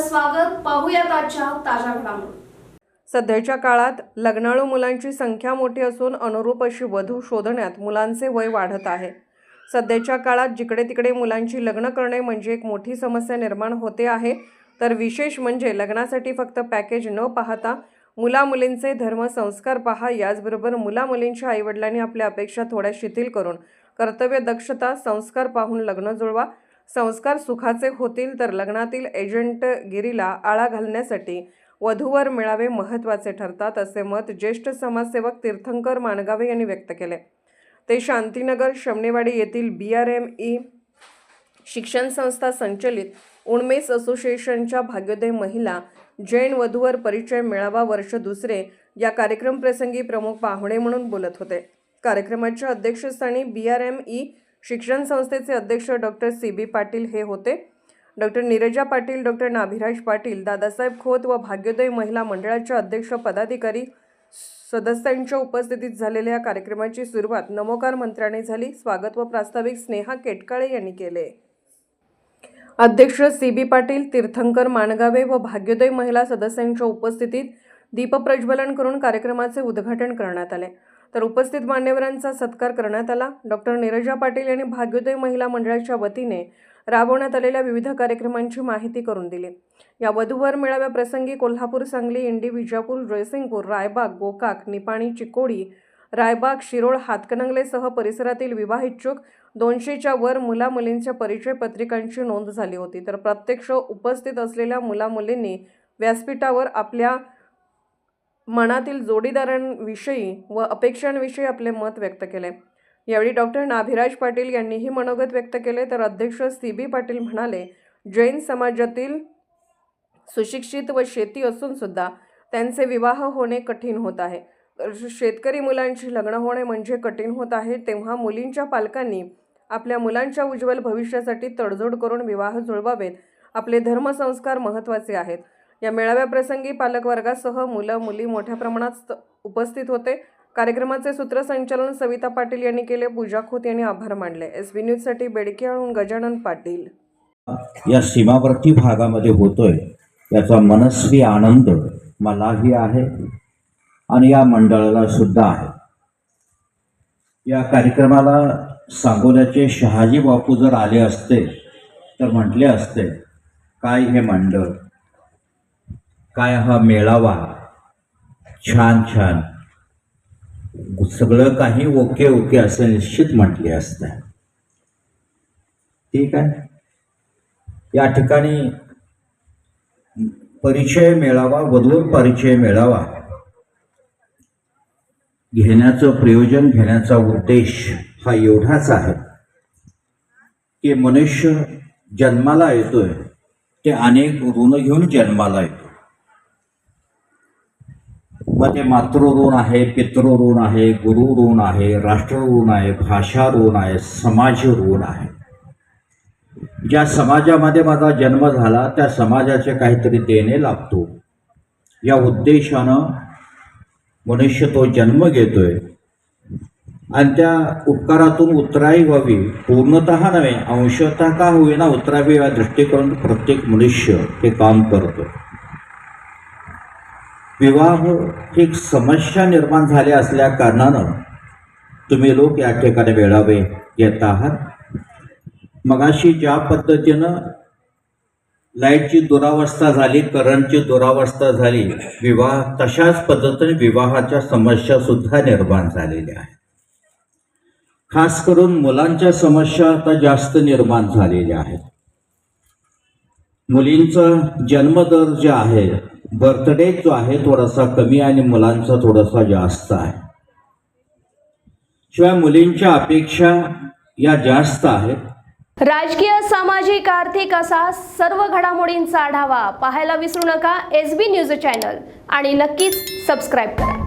स्वागत. पाहूयात आजच्या ताज्या घडामोडी. सध्याच्या काळात लग्नाळू मुलांची संख्या मोठी असून अनुरूप अशी वधू शोधण्यात मुलांचे वय वाढत आहे. सध्याच्या काळात जिकडे तिकडे मुलांची लग्न करणे म्हणजे एक मोठी समस्या निर्माण होते आहे तर विशेष म्हणजे लग्नासाठी फक्त पॅकेज न पाहता मुलामुलींचे धर्म संस्कार पहा याचबरोबर मुलामुलींच्या आईवडिलांनी आपल्या अपेक्षा थोड्या शिथिल करून कर्तव्य दक्षता संस्कार पाहून लग्न जुळवा संस्कार सुखाचे होतील तर लग्नातील एजंटगिरीला आळा घालण्यासाठी वधूवर मिळावे महत्त्वाचे ठरतात असे मत ज्येष्ठ समाजसेवक तीर्थंकर माणगावे यांनी व्यक्त केले. ते शांतीनगर शमनेवाडी येथील बी आर एम ई शिक्षण संस्था संचलित उणमेस असोसिएशनच्या भाग्योदय महिला जैन वधूवर परिचय मेळावा वर्ष दुसरे या कार्यक्रमप्रसंगी प्रमुख पाहुणे म्हणून बोलत होते. कार्यक्रमाच्या अध्यक्षस्थानी बी आर एम ई शिक्षण संस्थेचे अध्यक्ष डॉक्टर सी बी पाटील हे होते. डॉक्टर नीरजा पाटील डॉक्टर नाभिराज पाटील दादासाहेब खोत व भाग्योदय महिला मंडळाच्या अध्यक्ष पदाधिकारी सदस्यांच्या उपस्थितीत झालेल्या या कार्यक्रमाची सुरुवात नमोकार मंत्र्याने झाली. स्वागत व प्रास्ताविक स्नेहा केटकाळे यांनी केले. अध्यक्ष सी बी पाटील तीर्थंकर माणगावे व भाग्योदय महिला सदस्यांच्या उपस्थितीत दीपप्रज्वलन करून कार्यक्रमाचे उद्घाटन करण्यात आले. तर उपस्थित मान्यवरांचा सत्कार करण्यात आला. डॉक्टर नीरजा पाटील यांनी भाग्योदय महिला मंडळाच्या वतीने राबवण्यात आलेल्या विविध कार्यक्रमांची माहिती करून दिली. या वधूवर मेळाव्या प्रसंगी कोल्हापूर सांगली इंडी विजापूर जयसिंगपूर रायबाग गोकाक निपाणी चिकोडी रायबाग शिरोळ हातकणंगलेसह परिसरातील विवाह इच्छुक दोनशेच्या वर मुला मुलींच्या परिचय पत्रिकांची नोंद झाली होती. तर प्रत्यक्ष उपस्थित असलेल्या मुला मुलींनी व्यासपीठावर आपल्या मनातील जोडीदारांविषयी व अपेक्षांविषयी आपले मत व्यक्त केले. यावेळी डॉक्टर नाभिराज पाटील यांनीही मनोगत व्यक्त केले. तर अध्यक्ष सी बी पाटील म्हणाले जैन समाजातील सुशिक्षित व शेती असूनसुद्धा त्यांचे विवाह होणे कठीण होत आहे. तर शेतकरी मुलांची लग्न होणे म्हणजे कठीण होत आहे. तेव्हा मुलींच्या पालकांनी आपल्या मुलांच्या उज्ज्वल भविष्यासाठी तडजोड करून विवाह जुळवावेत. आपले धर्मसंस्कार महत्त्वाचे आहेत. या मेळाव्याप्रसंगी पालकवर्गासह मुलं मुली मोठ्या प्रमाणात उपस्थित होते. कार्यक्रमाचे सूत्रसंचालन सविता पाटील यांनी केले. पूजा खोत यांनी आभार मानले. एस बी न्यूजसाठी बेडकेहून गजानन पाटील. या सीमावर्ती भागामध्ये होतोय. याचा मनस्वी आनंद मलाही आहे आणि या मंडळाला सुद्धा आहे. या कार्यक्रमाला सांगोल्याचे शहाजी बापू जर आले असते तर म्हटले असते काय हे मंडळ? काय हा मेळावा? छान छान. सगळं काही ओके ओके असं निश्चित म्हटले असतं. ठीक आहे. या ठिकाणी परिचय मेळावा वधूर परिचय मेळावा. घेण्याचं प्रयोजन घेण्याचा उद्देश हा एवढाच आहे की मनुष्य जन्माला येतोय ते अनेक ऋण घेऊन जन्माला येतो मग ते मातृऋण आहे पितृऋण आहे गुरु ऋण आहे राष्ट्र ऋण आहे भाषा ऋण आहे समाज ऋण आहे. ज्या समाजामध्ये माझा जन्म झाला त्या समाजाचे काहीतरी देणे लागतो. या उद्देशानं मनुष्य तो जन्म घेतोय. आणि त्या उपकारातून उतराई व्हावी पूर्णत नव्हे अंशतः का होईना उतरावी या दृष्टिकोन प्रत्येक मनुष्य हे काम करतो विवाह एक समस्या निर्माण झाल्या असल्या कारणानं तुम्ही लोक या ठिकाणी वेळावे घेत आहात. मगाशी ज्या पद्धतीनं लाईटची दुरावस्था झाली करंटची दुरावस्था झाली विवाह तशाच पद्धतीने विवाहाच्या समस्या सुद्धा निर्माण झालेल्या आहेत. खास करून मुलांच्या समस्या आता जास्त निर्माण झालेल्या आहेत. मुलींचा जन्मदर जे आहे बर्थडे जो आहे थोडासा कमी आणि मुलांचा थोडासा जास्त आहे. शिवाय मुलींच्या अपेक्षा या जास्त आहेत. राजकीय सामाजिक आर्थिक असा सर्व घडामोडींचा आढावा पाहायला विसरू नका. एस बी न्यूज चॅनल आणि नक्कीच सबस्क्राईब करा.